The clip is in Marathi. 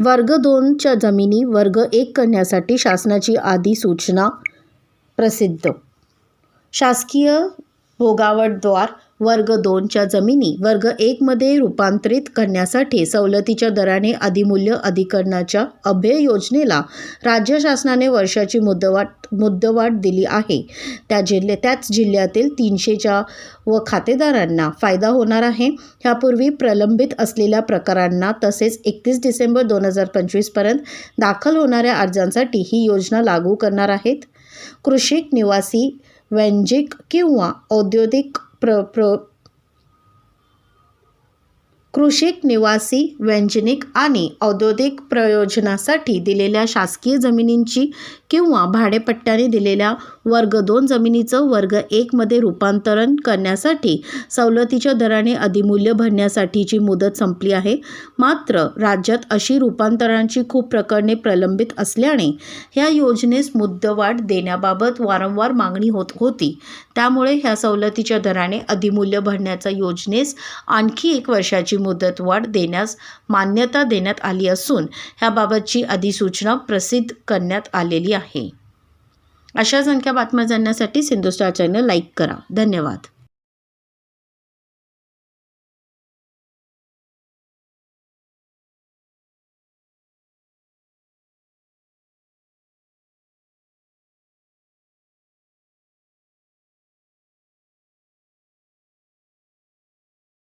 वर्ग दोनच्या जमिनी वर्ग एक करण्यासाठी शासनाची अधिसूचना प्रसिद्ध. शासकीय भोगावटद्वार वर्ग दोनच्या जमिनी वर्ग एकमध्ये रूपांतरित करण्यासाठी सवलतीच्या दराने अधिमूल्य अधिकरणाच्या अभय योजनेला राज्य शासनाने वर्षाची मुद्दवाट मुदवाढ दिली आहे. त्या जिल्हे त्याच जिल्ह्यातील तीनशेच्या व खातेदारांना फायदा होणार आहे. ह्यापूर्वी प्रलंबित असलेल्या प्रकारांना तसेच एकतीस डिसेंबर दोन हजार पंचवीसपर्यंत दाखल होणाऱ्या अर्जांसाठी ही योजना लागू करणार आहेत. कृषिक निवासी वैयक्तिक किंवा औद्योगिक pro, pro, कृषिक निवासी व्यंजनिक आणि औद्योगिक प्रयोजनासाठी दिलेल्या शासकीय जमिनींची किंवा भाडेपट्ट्याने दिलेल्या वर्ग दोन जमिनीचं वर्ग एकमध्ये रूपांतरण करण्यासाठी सवलतीच्या दराने अधिमूल्य भरण्यासाठीची मुदत संपली आहे. मात्र राज्यात अशी रूपांतरांची खूप प्रकरणे प्रलंबित असल्याने ह्या योजनेस मुद्दवाढ देण्याबाबत वारंवार मागणी होत होती. त्यामुळे ह्या सवलतीच्या दराने अधिमूल्य भरण्याच्या योजनेस आणखी एक वर्षाची मुदतवाढ देण्यास मान्यता देण्यात आली असून ह्याबाबतची अधिसूचना प्रसिद्ध करण्यात आलेली आहे. अशा संख्या बातम्या जाणण्यासाठी सिंधुस्टार चॅनल लाईक करा. धन्यवाद.